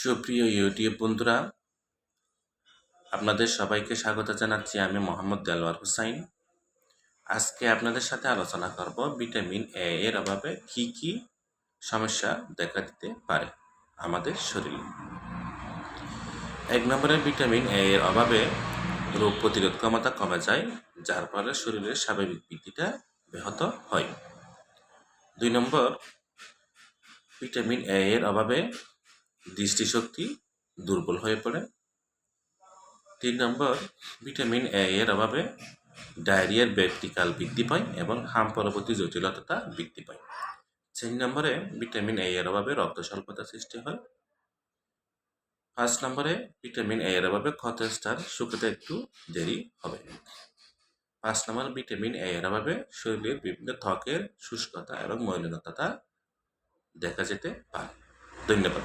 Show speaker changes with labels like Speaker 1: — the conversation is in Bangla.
Speaker 1: সুপ্রিয় ইউটিউব বন্ধুরা, আপনাদের সবাইকে স্বাগত জানাচ্ছি আমি মোহাম্মদ দেলওয়ার হুসাইন। আজকে আপনাদের সাথে আলোচনা করব ভিটামিন এ এর অভাবে কি কি সমস্যা দেখা দিতে পারে আমাদের শরীরে। এক নম্বরে ভিটামিন এ এর অভাবে রোগ প্রতিরোধ ক্ষমতা কমে যায়, যার ফলে শরীরের স্বাভাবিক বৃদ্ধিটা ব্যাহত হয়। দুই নম্বর, ভিটামিন এ এর অভাবে দৃষ্টিশক্তি দুর্বল হয়ে পড়ে। তিন নম্বর, ভিটামিন এ এর অভাবে ডায়রিয়ার ব্যাকটিকাল বৃদ্ধি পায় এবং হাম পরবর্তী জটিলতা বৃদ্ধি পায়। চার নম্বরে, ভিটামিন এ এর অভাবে রক্ত স্বল্পতা সৃষ্টি হয়। পাঁচ নম্বরে, ভিটামিন এ এর অভাবে ক্ষতস্থান শুকাতে একটু দেরি হবে। পাঁচ নম্বর, ভিটামিন এ এর অভাবে শরীরের বিভিন্ন ত্বকের শুষ্কতা এবং মলিনতা দেখা যেতে পারে। ধন্যবাদ।